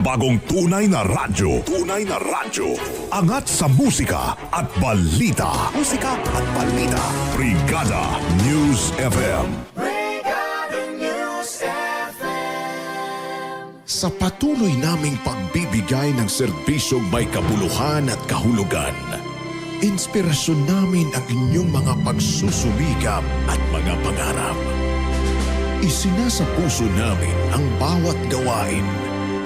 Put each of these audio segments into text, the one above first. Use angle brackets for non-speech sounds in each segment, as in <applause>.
Bagong tunay na radyo. Tunay na radyo. Angat sa musika at balita. Musika at balita. Brigada News FM. Sa patuloy naming pagbibigay ng serbisyong may kabuluhan at kahulugan, inspirasyon namin ang inyong mga pagsusumikap at mga pangarap. Isinasa puso namin ang bawat gawain.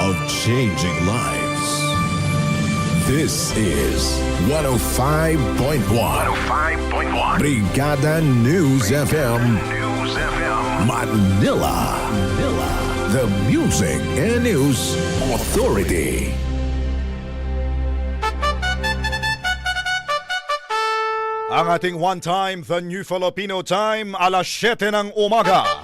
of changing lives. This is 105.1 5.1 Brigada News FM News FM. Manila. Manila. The Music and News Authority. Ang ating one time, the New Filipino Time, alas 7 ng umaga.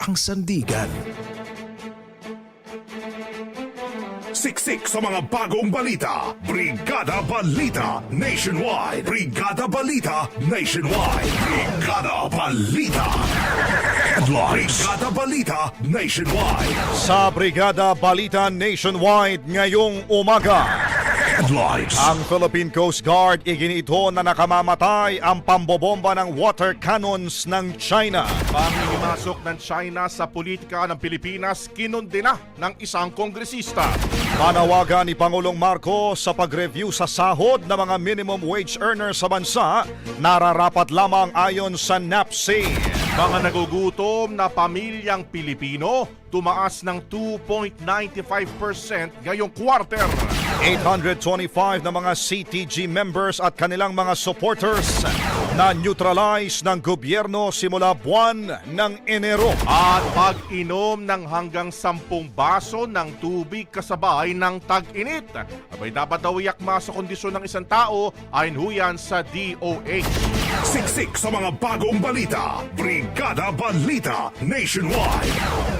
ang sandigan. Siksik sa mga bagong balita. Brigada Balita Nationwide. Brigada Balita Nationwide. Brigada Balita. Headlines. Brigada Balita Nationwide. Sa Brigada Balita Nationwide ngayong umaga. Headlines. Ang Philippine Coast Guard iginito na nakamamatay ang pambobomba ng water cannons ng China. Pangingimasok ng China sa politika ng Pilipinas kinundena ng isang kongresista. Panawagan ni Pangulong Marco sa pag-review sa sahod ng mga minimum wage earners sa bansa nararapat lamang ayon sa NAPSE. Mga nagugutom na pamilyang Pilipino tumaas ng 2.95% ngayong quarter. 825 na mga CTG members at kanilang mga supporters na neutralize ng gobyerno simula buwan ng Enero. At pag-inom ng hanggang 10 baso ng tubig kasabay ng tag-init. Abay dapat daw iyakma sa kondisyon ng isang tao ayon ho yan sa DOH. Siksik sa mga bagong balita. Brigada Balita Nationwide.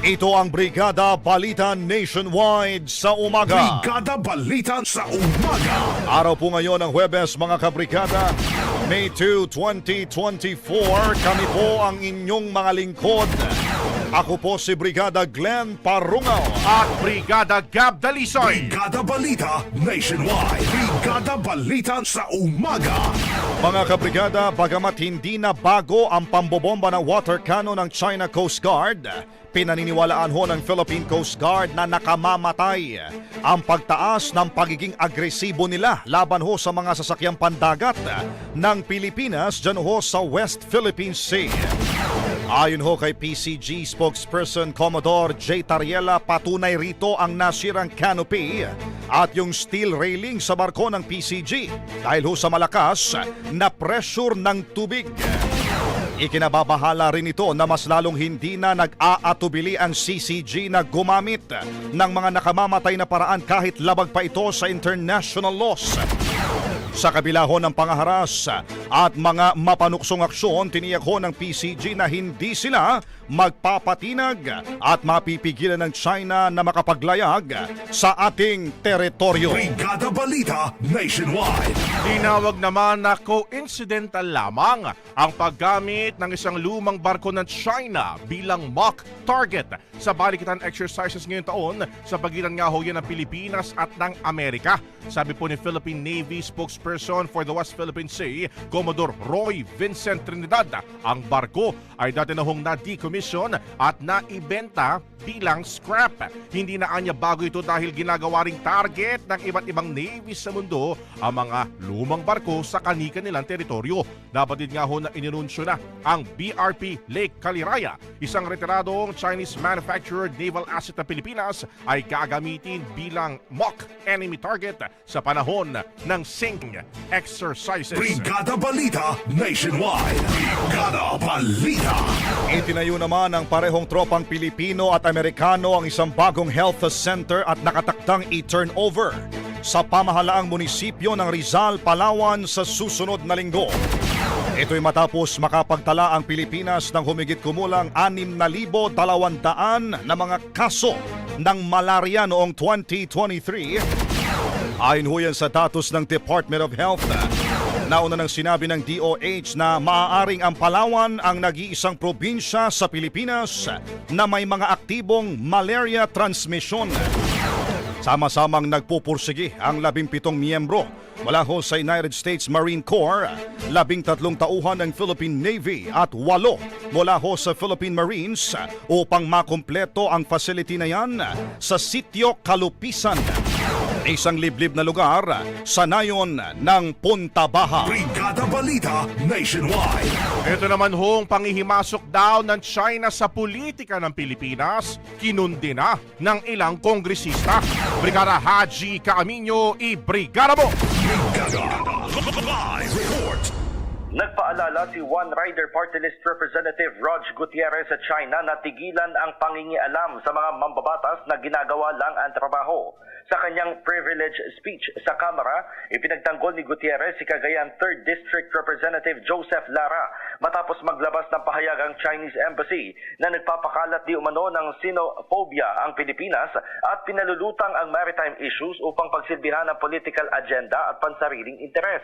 Ito ang Brigada Balita Nationwide sa umaga. Brigada Balita sa umaga. Araw po ngayon ng Huwebes mga kabrigada, May 2, 2024. Kami po ang inyong mga lingkod. Ako po si Brigada Glenn Parungaw. At Brigada Gab Dalisoy. Brigada Balita Nationwide. Brigada Balita sa umaga. Mga kabrigada, bagamat hindi na bago ang pambobomba ng water cannon ng China Coast Guard, pinaniniwalaan ho ng Philippine Coast Guard na nakamamatay ang pagtaas ng pagiging agresibo nila laban ho sa mga sasakyang pandagat ng Pilipinas dyan ho sa West Philippine Sea. Ayon ho kay PCG spokesperson Commodore J. Tariela, patunay rito ang nasirang canopy at yung steel railing sa barko ng PCG dahil ho sa malakas na pressure ng tubig. Ikinababahala rin ito na mas lalong hindi na nag-aatubili ang CCG na gumamit ng mga nakamamatay na paraan kahit labag pa ito sa international laws. Sa kabila ho ng pangaharas at mga mapanuksong aksyon, tiniyak ho ng PCG na hindi sila magpapatinag at mapipigilan ng China na makapaglayag sa ating teritoryo. Brigada Balita Nationwide. Tinawag naman na coincidental lamang ang paggamit ng isang lumang barko ng China bilang mock target sa balikitan exercises ngayong taon sa pagitan nga ho yan ng Pilipinas at ng Amerika. Sabi po ni Philippine Navy spokesperson for the West Philippine Sea, Commodore Roy Vincent Trinidad, ang barko ay dati na hong na-decommission at naibenta bilang scrap. Hindi na anya bago ito dahil ginagawa ring target ng iba't ibang navies sa mundo ang mga lumang barko sa kanika nilang teritoryo. Nabatid nga ho na ininunsyo na ang BRP Lake Caliraya, isang retiradong Chinese manufactured naval asset ng Pilipinas ay gagamitin bilang mock enemy target sa panahon ng SING exercises. Brigada Balita Nationwide. Brigada Balita. Itinayo naman ng parehong tropang Pilipino at Amerikano ang isang bagong health center at nakatakdang i-turnover sa pamahalaang munisipyo ng Rizal, Palawan sa susunod na linggo. Ito'y matapos makapagtala ang Pilipinas ng humigit kumulang 6,200 na mga kaso ng malaria noong 2023 Ayon ho yan sa datos ng Department of Health. Nauna nang sinabi ng DOH na maaaring ang Palawan ang nag-iisang probinsya sa Pilipinas na may mga aktibong malaria transmission. Sama-samang nagpupursige ang labimpitong miyembro mula ho sa United States Marine Corps, labing tatlong tauhan ng Philippine Navy at walo mula ho sa Philippine Marines upang makumpleto ang facility na yan sa sitio Kalupisan. Isang liblib na lugar sa nayon ng Punta Baha. Brigada Balita Nationwide. Ito naman hong pangihimasok daw ng China sa politika ng Pilipinas, kinundi na ng ilang kongresista. Brigada Haji Kaaminyo, i-brigada mo! Brigada Live Report. Nagpaalala si One Rider Party List Representative Rog Gutierrez sa China na tigilan ang pangingialam sa mga mambabatas na ginagawa lang ang trabaho. Sa kanyang privilege speech sa Kamara, ipinagtanggol ni Gutierrez si Cagayan 3rd District Representative Joseph Lara matapos maglabas ng pahayag ang Chinese Embassy na nagpapakalat di umano ng xenophobia ang Pilipinas at pinalulutang ang maritime issues upang pagsilbihan ng political agenda at pansariling interes.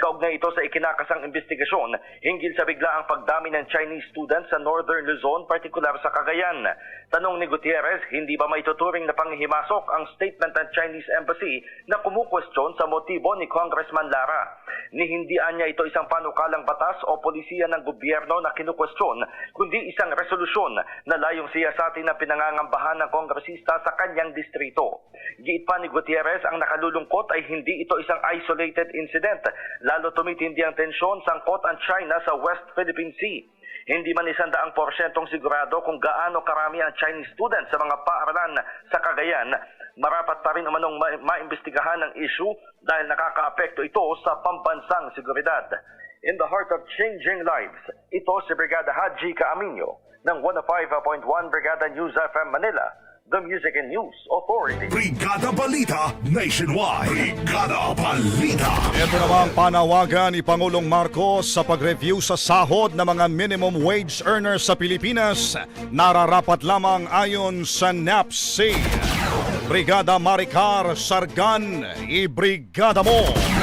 Kaugnay ito sa ikinakasang investigasyon hinggil sa biglaang pagdami ng Chinese students sa Northern Luzon, partikular sa Cagayan. Tanong ni Gutierrez, hindi ba may tuturing na panghihimasok ang statement ng Chinese Embassy na kumukwestiyon sa motibo ni Congressman Lara? Ni hindi anya ito isang panukalang batas o polisiya ng gobyerno na kinukwestiyon, kundi isang resolusyon na layong siyasatin na pinangangambahan ng kongresista sa kanyang distrito. Giit pa ni Gutierrez, ang nakalulungkot ay hindi ito isang isolated incident, lalo tumitindi ang tensyon sangkot ang China sa West Philippine Sea. Hindi man isandaang porsyentong sigurado kung gaano karami ang Chinese students sa mga paaralan sa Cagayan, marapat pa rin umanong ma- maimbestigahan ang issue dahil nakakaapekto ito sa pambansang seguridad. In the heart of changing lives, ito si Brigada Haji Kaaminyo ng 105.1 Brigada News FM Manila, the Music and News Authority. Brigada Balita Nationwide. Brigada Balita. Ito namang panawagan ni Pangulong Marcos sa pag-review sa sahod ng mga minimum wage earners sa Pilipinas nararapat lamang ayon sa NAPSI. Brigada Maricar Sargan, i-brigada mo!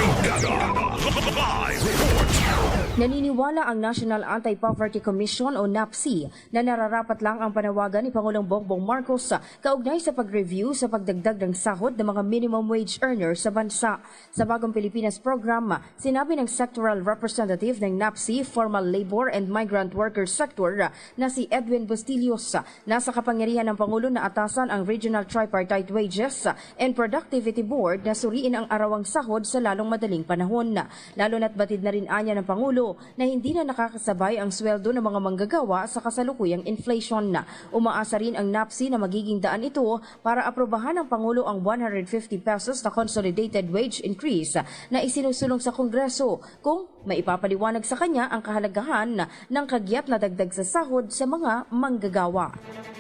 Naniniwala ang National Anti-Poverty Commission o NAPSI na nararapat lang ang panawagan ni Pangulong Bongbong Marcos sa kaugnay sa pag-review sa pagdagdag ng sahod ng mga minimum wage earners sa bansa. Sa Bagong Pilipinas program, sinabi ng sectoral representative ng NAPSI, Formal Labor and Migrant Workers Sector na si Edwin Bustillos, nasa kapangyarihan ng Pangulo na atasan ang Regional Tripartite Wages and Productivity Board na suriin ang arawang sahod sa lalong madaling panahon. Lalo na't batid na rin anya ng Pangulo na hindi na nakakasabay ang sweldo ng mga manggagawa sa kasalukuyang inflation. Umaasa rin ang NAPSI na magiging daan ito para aprobahan ng Pangulo ang 150 pesos na consolidated wage increase na isinusulong sa Kongreso kung Maipapaliwanag sa kanya ang kahalagahan ng kagyat na dagdag sa sahod sa mga manggagawa.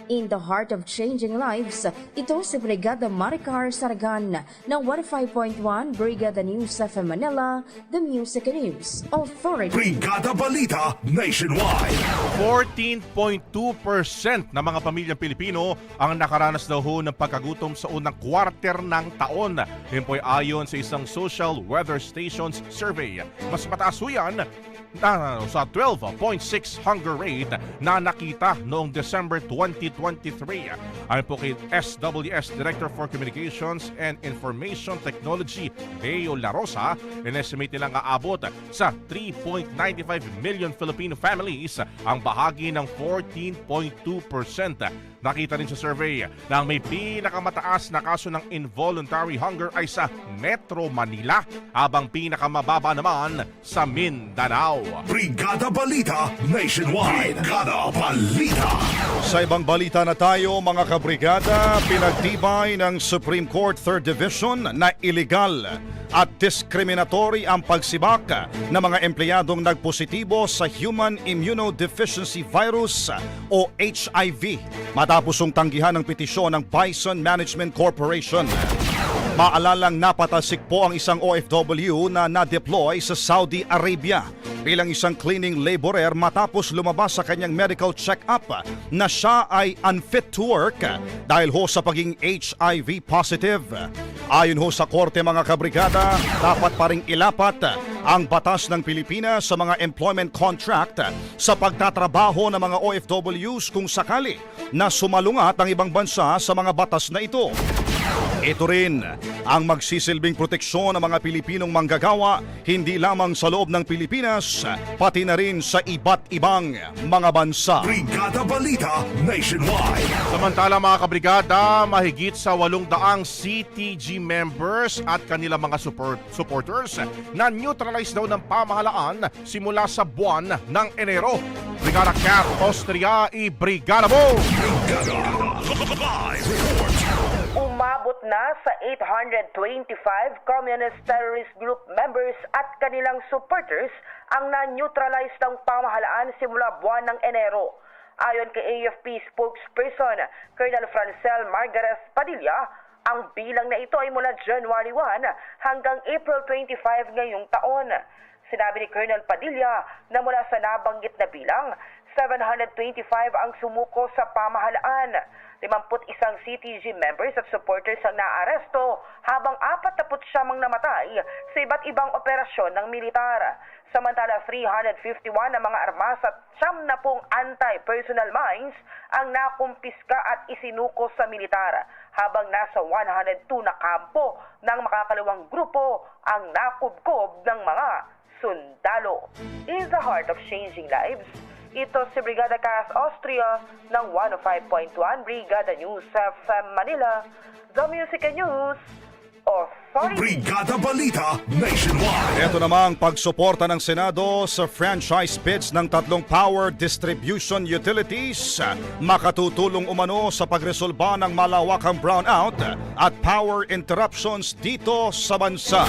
In the heart of changing lives, ito si Brigada Maricar Saragan ng 15.1 Brigada News FM Manila, The Music and News Authority. Brigada Balita Nationwide. 14.2% ng mga pamilyang Pilipino ang nakaranas daw ho ng pagkagutom sa unang quarter ng taon. Yun po ay ayon sa isang social weather stations survey. Mas mataas ho yan na, sa 12.6 hunger rate na nakita noong December 2023. Ayon po kay SWS Director for Communications and Information Technology, Leo La Rosa, in-estimate nilang aabot sa 3.95 million Filipino families ang bahagi ng 14.2%. Nakita rin sa survey na ang may pinakamataas na kaso ng involuntary hunger ay sa Metro Manila habang pinakamababa naman sa Mindanao. Brigada Balita Nationwide. Brigada Balita. Sa ibang balita na tayo mga kabrigada, pinagtibay ng Supreme Court 3rd Division na illegal at discriminatory ang pagsibak ng mga empleyadong nagpositibo sa Human Immunodeficiency Virus o HIV matapos ang tanggihan ng petisyon ng Bison Management Corporation. Maalalang napatasik po ang isang OFW na na-deploy sa Saudi Arabia bilang isang cleaning laborer matapos lumabas sa kanyang medical check-up na siya ay unfit to work dahil ho sa pagiging HIV positive. Ayon ho sa korte mga kabrigada, dapat pa ring ilapat ang batas ng Pilipinas sa mga employment contract sa pagtatrabaho ng mga OFWs kung sakali na sumalungat ang ibang bansa sa mga batas na ito. Ito rin ang magsisilbing proteksyon ng mga Pilipinong manggagawa hindi lamang sa loob ng Pilipinas, pati na rin sa iba't ibang mga bansa. Brigada Balita Nationwide. Samantala mga kabrigada, mahigit sa 800 CTG members at kanilang mga support, supporters na neutralize daw ng pamahalaan simula sa buwan ng Enero. Brigada Cat Austria i Brigada mo! Umabot na sa 825 communist terrorist group members at kanilang supporters ang na-neutralize ng pamahalaan simula buwan ng Enero. Ayon kay AFP spokesperson Colonel Francel Margaret Padilla, ang bilang na ito ay mula January 1 hanggang April 25 ngayong taon. Sinabi ni Colonel Padilla na mula sa nabanggit na bilang, 725 ang sumuko sa pamahalaan. 51 CTG members at supporters ang naaresto habang 49 ang namatay sa iba't ibang operasyon ng militar. Samantala 351 na mga armas at 70 anti-personnel mines ang nakumpiska at isinuko sa militar habang nasa 102 na kampo ng makakalawang grupo ang nakubkob ng mga sundalo. In the heart of changing lives, ito si Brigada Cass Austria ng 105.1 Brigada News FM Manila, The Music News Authority. Brigada Balita Nationwide. Ito namang pagsuporta ng Senado sa franchise bids ng tatlong power distribution utilities makatutulong umano sa pagresolba ng malawakang brownout at power interruptions dito sa bansa.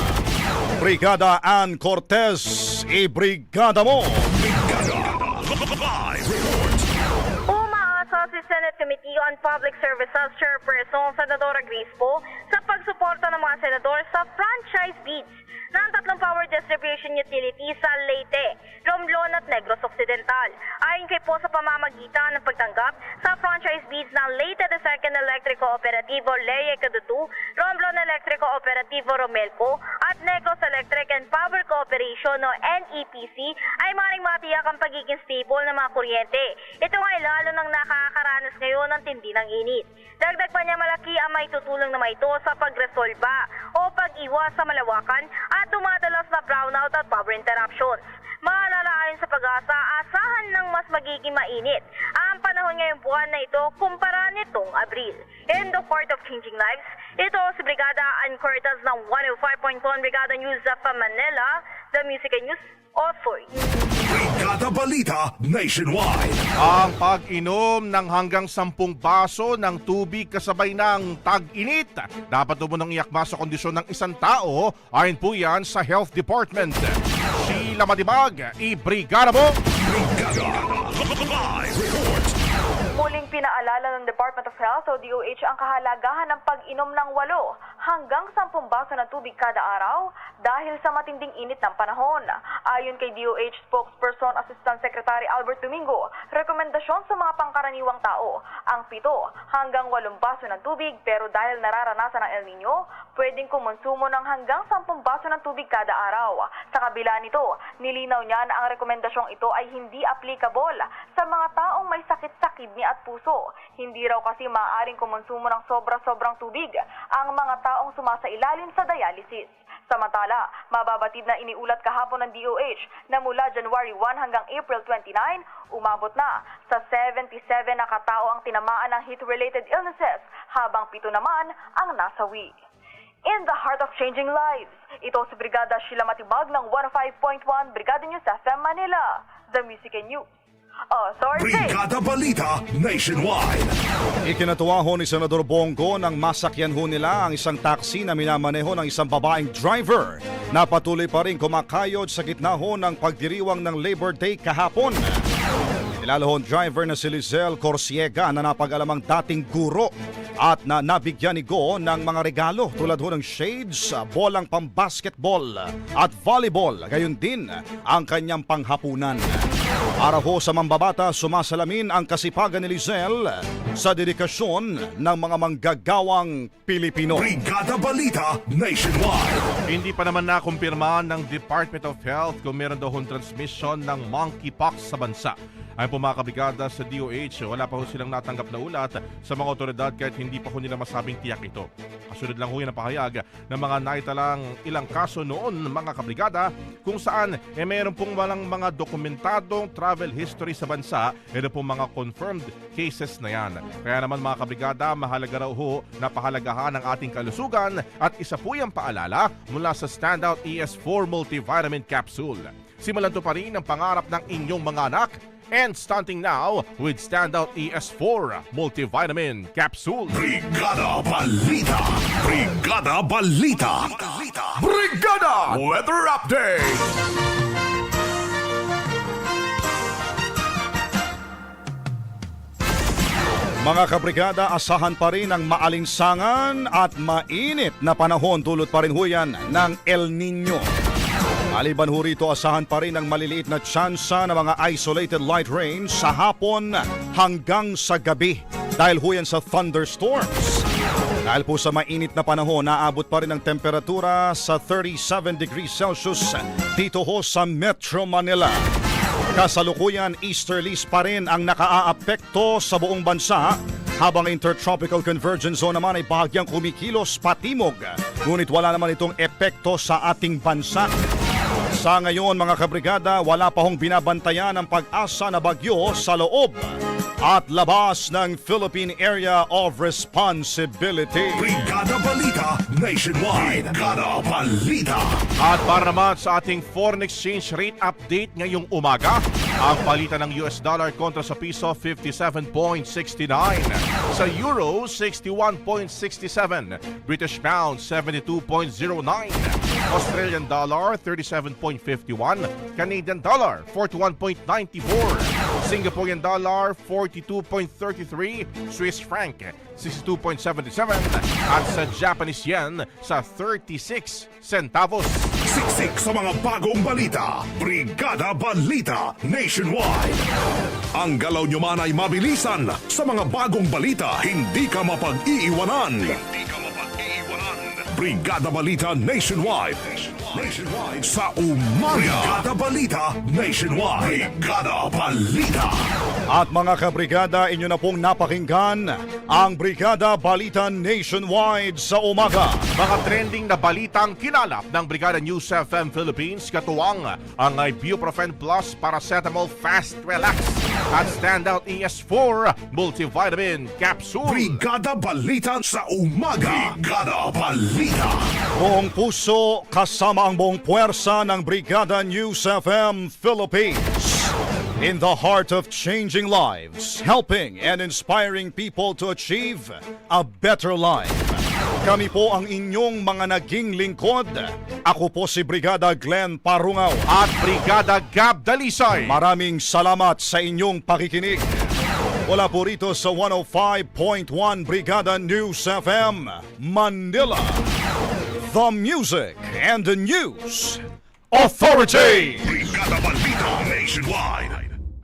Brigada Ann Cortez, i-brigada mo! Committee on Public Services Chairperson Senadora Grispo sa pagsuporta ng mga senador sa franchise bids ng tatlong power distribution utilities sa Leyte, Romblon at Negros Occidental. Ayon kay po sa pamamagitan ng pagtanggap sa franchise bids ng Leyte de Second Electric Cooperativo Leye Cadutu, Romblon Electric Cooperativo Romelco at Negros Electric and Power Cooperation o NEPC ay maring matiyak ang pagiging stable ng mga kuryente. Ito nga lalo nang nakakaranas ngayon ng tindi ng init. Dagdag pa niya malaki ang may tutulong na ito sa pagresolba o pag-iwas sa malawakan at dumadalas na brownout at power interruptions. Maalala ayon sa pag-asa, asahan ng mas magiging mainit ang panahon ngayong buwan na ito kumpara nitong Abril. In the court of changing lives, ito si Brigada Ann ng 105.1 Brigada News of Manila, The Music and News Osoy. Brigada Balita Nationwide. Ang pag-inom ng hanggang 10 baso ng tubig kasabay ng tag-init dapat umunang iakma sa kondisyon ng isang tao ayon po yan sa Health Department. Sheila Matibag, i-brigada mo! Brigada Live Report. Muling pinaalala ng Department of Health o DOH ang kahalagahan ng pag-inom ng walo hanggang 10 baso ng tubig kada araw dahil sa matinding init ng panahon. Ayon kay DOH spokesperson Assistant Secretary Albert Domingo, rekomendasyon sa mga pangkaraniwang tao ang 7 hanggang 8 baso ng tubig pero dahil nararanasan ng El Nino, pwedeng kumonsumo ng hanggang 10 baso ng tubig kada araw. Sa kabila nito, nilinaw niya na ang rekomendasyong ito ay hindi applicable sa mga taong may sakit sa kidney at puso. Hindi raw kasi maaaring kumonsumo ng sobra-sobrang tubig ang mga taong sumasailalim sa dialysis. Samantala, mababatid na iniulat kahapon ng DOH na mula January 1 hanggang April 29, umabot na sa 77 na katao ang tinamaan ng heat-related illnesses habang pito naman ang nasawi. In the heart of changing lives, ito si Brigada Sheila Matibag ng 105.1 Brigada News FM Manila, The Music and News. Authority! Brigada Balita Nationwide. Ikinatuwa ho ni Senador Bongo nang masakyan ho nila ang isang taxi na minamaneho ng isang babaeng driver na patuloy pa rin kumakayod sa gitna ho ng pagdiriwang ng Labor Day kahapon. Kilala ho driver na si Lizelle Corsiega na napag-alamang dating guro at na nabigyan ni Go ng mga regalo tulad ho ng shades, bolang pambasketball at volleyball. Gayon din ang kanyang panghapunan. Para ho sa mambabata, sumasalamin ang kasipagan ni Lizelle sa dedikasyon ng mga manggagawang Pilipino. Brigada Balita Nationwide. Hindi pa naman nakumpirma ng Department of Health kung meron daw transmission ng monkeypox sa bansa. Ay po mga kabrigada sa DOH, wala pa ho silang natanggap na ulat sa mga otoridad kahit hindi pa ho nila masabing tiyak ito. Kasunod lang ho yan ang pahayag ng mga naitalang ilang kaso noon mga kabrigada kung saan eh, meron pong walang mga dokumentadong travel history sa bansa, meron pong mga confirmed cases na yan. Kaya naman mga kabrigada, mahalaga raw ho na pahalagahan ang ating kalusugan at isa po yung paalala mula sa Standout ES4 Multivitamin Capsule. Simulan to pa rin ang pangarap ng inyong mga anak and starting now with Standout ES4 Multivitamin Capsule. Brigada Balita. Brigada Balita. Brigada Weather Update. Mga kabrigada, asahan pa rin ang maalinsangan at mainit na panahon tulot pa rin ho yan ng El Nino. Maliban ho rito, asahan pa rin ang maliliit na tsansa ng mga isolated light rain sa hapon hanggang sa gabi dahil ho yan sa thunderstorms. Dahil po sa mainit na panahon, naabot pa rin ang temperatura sa 37 degrees Celsius dito ho sa Metro Manila. Kasalukuyan, easterlies pa rin ang nakaaapekto sa buong bansa habang intertropical convergence zone naman ay bahagyang kumikilos patimog. Ngunit wala naman itong epekto sa ating bansa. Sa ngayon mga kabrigada, wala pa hong binabantayan ang pag-asa na bagyo sa loob at labas ng Philippine Area of Responsibility. Brigada Balita Nationwide. Brigada Balita. At para naman sa ating foreign exchange rate update ngayong umaga, ang palitan ng US dollar kontra sa piso 57.69, sa euro 61.67, British pound 72.09, Australian dollar 37.51, Canadian dollar 41.94, Singaporean dollar 42.33, Swiss franc 62.77 at sa Japanese yen sa 36 centavos. Siksik sa mga bagong balita. Brigada Balita Nationwide. Ang galaw nyo man ay mabilisan. Sa mga bagong balita, hindi ka mapag-iiwanan. Hindi ka. Brigada Balita Nationwide. Nationwide sa umaga. Brigada Balita Nationwide. Brigada Balita. At mga kabrigada, inyo na pong napakinggan ang Brigada Balita Nationwide sa umaga. Mga trending na balitang kinalap ng Brigada News FM Philippines katuwang ang Ibuprofen Plus Paracetamol Fast Relax at Standout ES4 Multivitamin Capsule. Brigada Balita sa umaga. Brigada Balita. Buong puso kasama Kasama ang buong puwersa ng Brigada News FM Philippines. In the heart of changing lives, helping and inspiring people to achieve a better life. Kami po ang inyong mga naging lingkod. Ako po si Brigada Glenn Parungaw. At Brigada Gab Dalisay. Maraming salamat sa inyong pakikinig. Wala po rito sa 105.1 Brigada News FM, Manila. The Music and the News Authority! Brigada Balita Nationwide.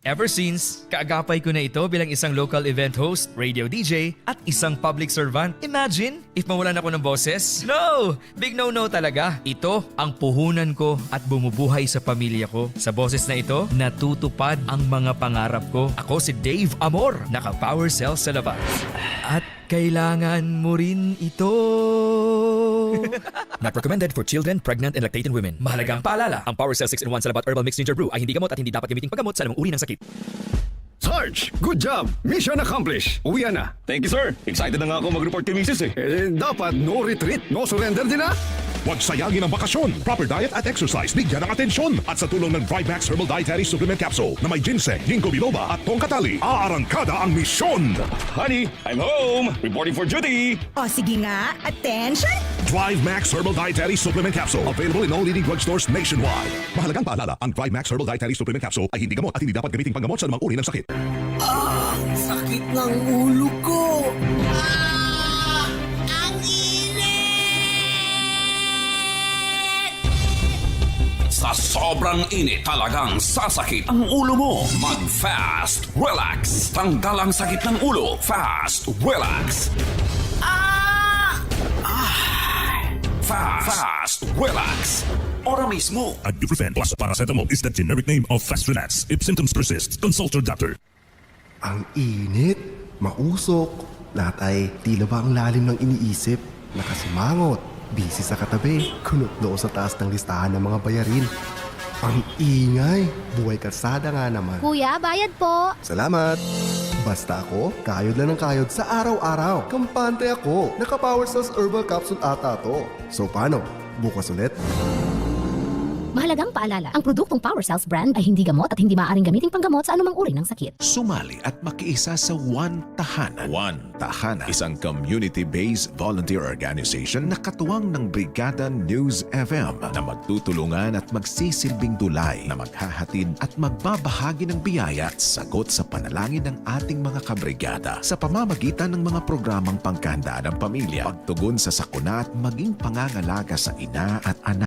Ever since, kaagapay ko na ito bilang isang local event host, radio DJ, at isang public servant. Imagine, if mawalan ako ng boses? No! Big no-no talaga. Ito ang puhunan ko at bumubuhay sa pamilya ko. Sa boses na ito, natutupad ang mga pangarap ko. Ako si Dave Amor, naka-power cell sa labas. At kailangan mo rin ito. <laughs> Not recommended for children, pregnant, and lactating women. Mahalagang paalala, ang Power Cell 6-in-1 Salabat Herbal Mixed Ginger Brew ay hindi gamot at hindi dapat gamiting paggamot sa anumang uri ng sakit. Sarge, good job! Mission accomplished. Uwi na. Thank you, sir. Excited na nga ako mag-report kay Mrs. eh. Eh, dapat no retreat, no surrender din ah. Huwag sayangin ang bakasyon. Proper diet at exercise bigyan ng atensyon. At sa tulong ng Drive Max Herbal Dietary Supplement Capsule na may ginseng, ginkgo biloba at tongkatali, aarangkada ang misyon. Honey, I'm home. Reporting for duty. O sige nga, attention! Drive Max Herbal Dietary Supplement Capsule. Available in all leading drugstores nationwide. Mahalagang paalala, ang Drive Max Herbal Dietary Supplement Capsule ay hindi gamot at hindi dapat gamiting panggamot sa anumang uri ng sakit. Sakit ng ulo ko! Sa sobrang init talagang sasakit ang ulo mo. Mag-fast, relax. Tanggal ang sakit ng ulo. Fast, relax. Fast, fast, relax. Ora mismo. Ibuprofen plus paracetamol is the generic name of Fast Relax. If symptoms persist, consult your doctor. Ang init, mausok, lahat ay tila ba ang lalim ng iniisip, nakasimangot, busy sa katabi, kunot noo sa taas ng listahan ng mga bayarin. Ang ingay, buhay kalsada nga naman. Kuya, bayad po. Salamat! Basta ako, kayod lang ng kayod sa araw-araw. Kampante ako. Naka-Power Cells Herbal Capsule ata to. So paano? Bukas ulit? Mahalagang paalala, ang produktong Power Cells brand ay hindi gamot at hindi maaaring gamiting panggamot sa anumang uri ng sakit. Sumali at makiisa sa One Tahanan. One Tahanan, isang community-based volunteer organization na katuwang ng Brigada News FM na magtutulungan at magsisilbing tulay na maghahatid at magbabahagi ng biyaya at sagot sa panalangin ng ating mga kabrigada sa pamamagitan ng mga programang pangkanda ng pamilya, pagtugon sa sakuna at maging pangangalaga sa ina at anak.